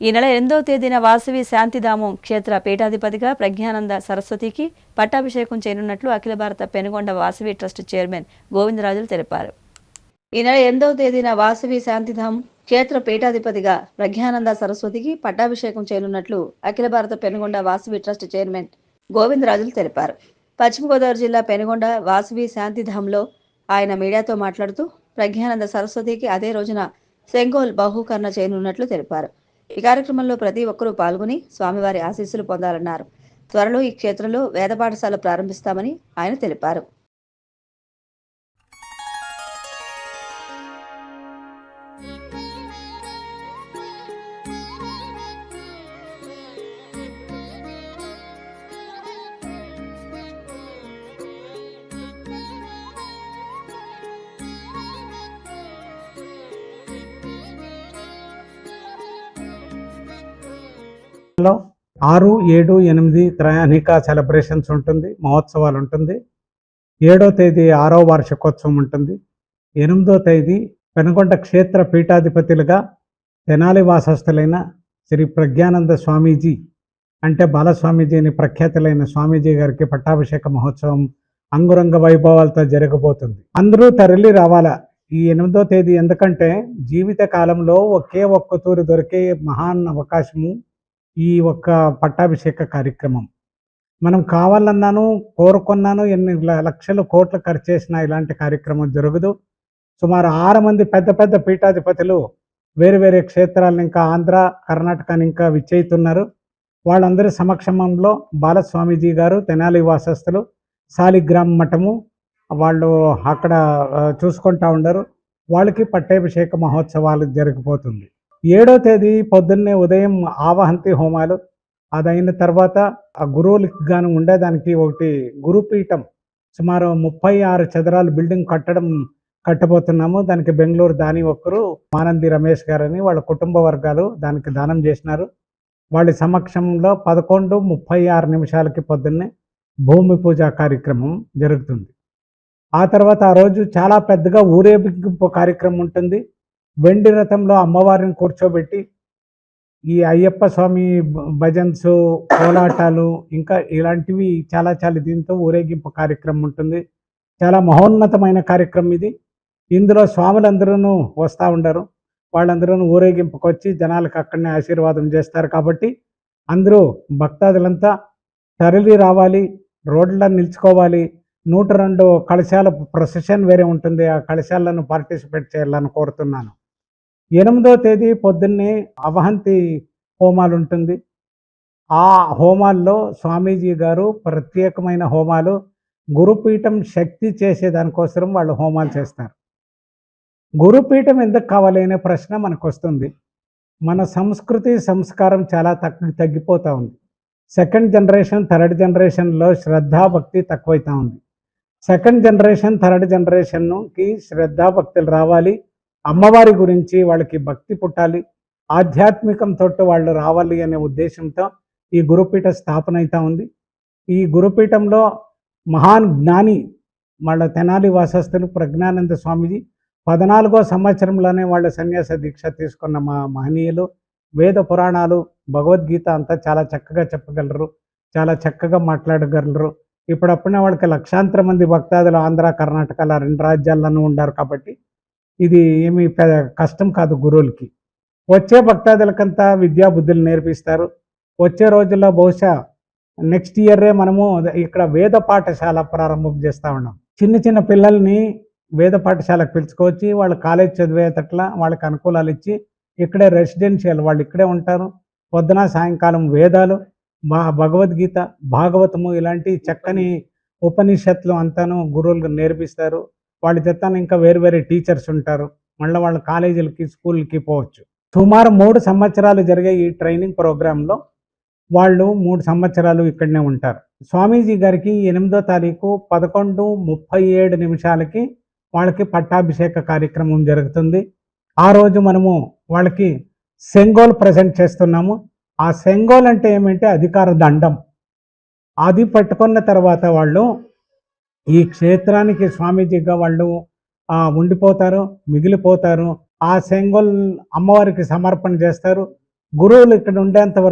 ఈ నెల ఎనిమిదవ తేదీన వాసవి శాంతిధామం క్షేత్ర పీఠాధిపతిగా ప్రజ్ఞానంద సరస్వతికి పట్టాభిషేకం చేయనున్నట్లు అఖిల భారత పెనుగొండ వాసవి ట్రస్ట్ చైర్మన్ గోవిందరాజులు తెలిపారు. ఈ నెల ఎనిమిదవ తేదీన వాసవి శాంతిధామం క్షేత్ర పీఠాధిపతిగా ప్రజ్ఞానంద సరస్వతికి పట్టాభిషేకం చేయనున్నట్లు అఖిల భారత పెనుగొండ వాసవి ట్రస్ట్ చైర్మన్ గోవిందరాజులు తెలిపారు. పశ్చిమ గోదావరి జిల్లా పెనుగొండ వాసవి శాంతిధాంలో ఆయన మీడియాతో మాట్లాడుతూ ప్రజ్ఞానంద సరస్వతికి అదే రోజున సెంగోల్ బహుకరణ చేయనున్నట్లు తెలిపారు. ఈ కార్యక్రమంలో ప్రతి ఒక్కరూ పాల్గొని స్వామివారి ఆశీస్సులు పొందాలన్నారు. త్వరలో ఈ క్షేత్రంలో వేద పాఠశాల ప్రారంభిస్తామని ఆయన తెలిపారు. లో ఆరు ఏడు ఎనిమిది త్రయాణిక సెలబ్రేషన్స్ ఉంటుంది మహోత్సవాలు ఉంటుంది. ఏడో తేదీ ఆరో వార్షికోత్సవం ఉంటుంది. ఎనిమిదో తేదీ పెనుగొండ క్షేత్ర పీఠాధిపతులుగా తెనాలి వాసస్థులైన శ్రీ ప్రజ్ఞానంద స్వామీజీ అంటే బాలస్వామీజీ అని ప్రఖ్యాతులైన స్వామీజీ గారికి పట్టాభిషేక మహోత్సవం అంగురంగ వైభవాలతో జరగబోతుంది. అందరూ తరలి రావాలా? ఈ ఎనిమిదో తేదీ ఎందుకంటే జీవిత కాలంలో ఒకే ఒక్క తూరి దొరికే మహాన్ అవకాశము ఈ ఒక్క పట్టాభిషేక కార్యక్రమం. మనం కావాలన్నాను కోరుకున్నాను ఎన్ని లక్షలు కోట్లు ఖర్చు చేసినా ఇలాంటి కార్యక్రమం జరగదు. సుమారు ఆరు మంది పెద్ద పెద్ద పీఠాధిపతులు వేరు వేరే క్షేత్రాలను ఇంకా ఆంధ్ర కర్ణాటకని ఇంకా విచ్చేతున్నారు వాళ్ళందరి సమక్షమంలో బాలస్వామీజీ గారు తెనాలి వాసస్థులు సాలిగ్రామ్ మఠము వాళ్ళు అక్కడ చూసుకుంటా ఉండరు. వాళ్ళకి పట్టాభిషేక మహోత్సవాలు జరిగిపోతుంది. ఏడో తేదీ పొద్దున్నే ఉదయం ఆవహంతి హోమాలు. అదైన తర్వాత ఆ గురువులకి గాను ఉండేదానికి ఒకటి గురుపీఠం. సుమారు ముప్పై ఆరు చదరాలు బిల్డింగ్ కట్టడం కట్టబోతున్నాము. దానికి బెంగళూరు దాని ఒక్కరు మానంది రమేష్ గారని వాళ్ళ కుటుంబ వర్గాలు దానికి దానం చేసినారు. వాళ్ళ సమక్షంలో పదకొండు ముప్పై ఆరు నిమిషాలకి పొద్దున్నే భూమి పూజ కార్యక్రమం జరుగుతుంది. ఆ తర్వాత ఆ రోజు చాలా పెద్దగా ఊరేగింపు కార్యక్రమం ఉంటుంది. వెండి రథంలో అమ్మవారిని కూర్చోబెట్టి ఈ అయ్యప్ప స్వామి భ- భజన్స్ కోలాటాలు ఇంకా ఇలాంటివి చాలా చాలా దీంతో ఊరేగింపు కార్యక్రమం ఉంటుంది. చాలా మహోన్నతమైన కార్యక్రమం ఇది. ఇందులో స్వాములందరూ వస్తూ ఉండరు. వాళ్ళందరూ ఊరేగింపుకి వచ్చి జనాలకు అక్కడనే ఆశీర్వాదం చేస్తారు కాబట్టి అందరూ భక్తాదులంతా తరలి రావాలి రోడ్ల నిలుచుకోవాలి. నూట రెండు కలశాల ప్రొసెషన్ వేరే ఉంటుంది. ఆ కలశాలను పార్టిసిపేట్ చేయాలని కోరుతున్నాను. ఎనిమిదో తేదీ పొద్దున్నే అవహంతి హోమాలు ఉంటుంది ఆ హోమాల్లో స్వామీజీ గారు ప్రత్యేకమైన హోమాలు గురుపీఠం శక్తి చేసేదానికోసం వాళ్ళు హోమాలు చేస్తారు. గురుపీఠం ఎందుకు కావాలి అనే ప్రశ్న మనకు వస్తుంది మన సంస్కృతి సంస్కారం చాలా తగ్గి తగ్గిపోతూ ఉంది. సెకండ్ జనరేషన్ థర్డ్ జనరేషన్లో శ్రద్ధా భక్తి తక్కువైతా ఉంది. సెకండ్ జనరేషన్ థర్డ్ జనరేషన్కి శ్రద్ధా భక్తులు రావాలి. అమ్మవారి గురించి వాళ్ళకి భక్తి పుట్టాలి ఆధ్యాత్మికంతో వాళ్ళు రావాలి అనే ఉద్దేశంతో ఈ గురుపీఠ స్థాపన అవుతా ఉంది. ఈ గురుపీఠంలో మహాన్ జ్ఞాని వాళ్ళ తెనాలి వాసస్థులు ప్రజ్ఞానంద స్వామిజీ పద్నాలుగో సంవత్సరంలోనే వాళ్ళ సన్యాస దీక్ష తీసుకున్న మా మహనీయులు వేద పురాణాలు భగవద్గీత అంతా చాలా చక్కగా చెప్పగలరు చాలా చక్కగా మాట్లాడగలరు. ఇప్పుడప్పుడే వాళ్ళకి లక్షాంతర మంది భక్తాదులు ఆంధ్ర కర్ణాటకల రెండు రాజ్యాల్లోనూ ఉండారు కాబట్టి ఇది ఏమి కష్టం కాదు గురువులకి. వచ్చే భక్తాదులకంతా విద్యా బుద్ధులు నేర్పిస్తారు. వచ్చే రోజుల్లో బహుశా నెక్స్ట్ ఇయర్రే మనము ఇక్కడ వేద పాఠశాల ప్రారంభం చేస్తా ఉన్నాం. చిన్న చిన్న పిల్లల్ని వేద పాఠశాలకు పిలుచుకొచ్చి వాళ్ళు కాలేజ్ చదివేటట్ల వాళ్ళకి అనుకూలాలు ఇచ్చి ఇక్కడే రెసిడెన్షియల్ వాళ్ళు ఇక్కడే ఉంటారు. పొద్దున సాయంకాలం వేదాలు భగవద్గీత భాగవతము ఇలాంటి చక్కని ఉపనిషత్తులు అంతాను గురువులు నేర్పిస్తారు. వాళ్ళ చేత ఇంకా వేరు వేరే టీచర్స్ ఉంటారు. మళ్ళీ వాళ్ళ కాలేజీలకి స్కూల్కి పోవచ్చు. సుమారు మూడు సంవత్సరాలు జరిగే ఈ ట్రైనింగ్ ప్రోగ్రాంలో వాళ్ళు మూడు సంవత్సరాలు ఇక్కడనే ఉంటారు. స్వామీజీ గారికి ఎనిమిదో తారీఖు పదకొండు ముప్పై ఏడు నిమిషాలకి వాళ్ళకి పట్టాభిషేక కార్యక్రమం జరుగుతుంది. ఆ రోజు మనము వాళ్ళకి సెంగోల్ ప్రజెంట్ చేస్తున్నాము. ఆ సెంగోల్ అంటే ఏమంటే? అధికార దండం. అది పట్టుకున్న తర్వాత వాళ్ళు ఈ క్షేత్రానికి స్వామీజీగా వాళ్ళు ఆ, ఉండిపోతారు మిగిలిపోతారు. ఆ సెంగోల్ అమ్మవారికి సమర్పణ చేస్తారు. గురువులు ఇక్కడ ఉండేంత